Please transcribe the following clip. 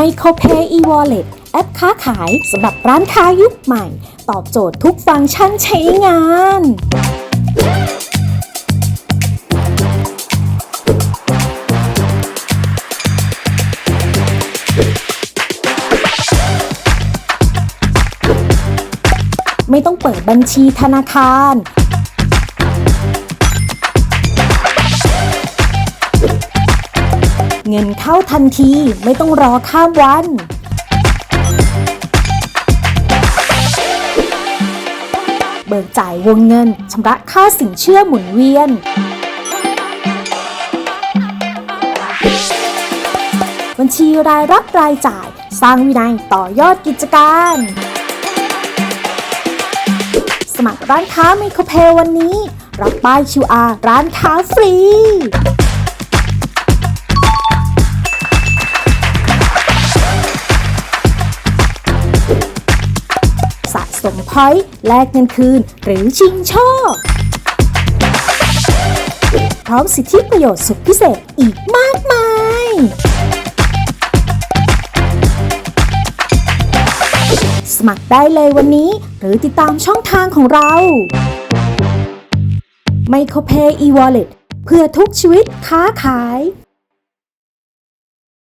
MicroPay e-wallet แอปค้าขายสำหรับร้านค้ายุคใหม่ ตอบโจทย์ทุกฟังก์ชันใช้งาน ไม่ต้องเปิดบัญชีธนาคาร เงินเข้าทันทีไม่ต้องรอข้ามวันเบิกจ่ายวงเงินชำระค่าสินเชื่อหมุนเวียน บัญชีรายรับรายจ่าย สร้างวินัยต่อยอดกิจการ สมัครร้านค้าไมโครเพลวันนี้ รับป้าย QR ร้านค้าฟรี สมพอยต์แลกเงินคืน หรือชิงโชค พร้อมสิทธิประโยชน์สุดพิเศษอีกมากมาย สมัครได้เลยวันนี้ หรือติดตามช่องทางของเรา MicroPay e-wallet เพื่อทุกชีวิตค้าขาย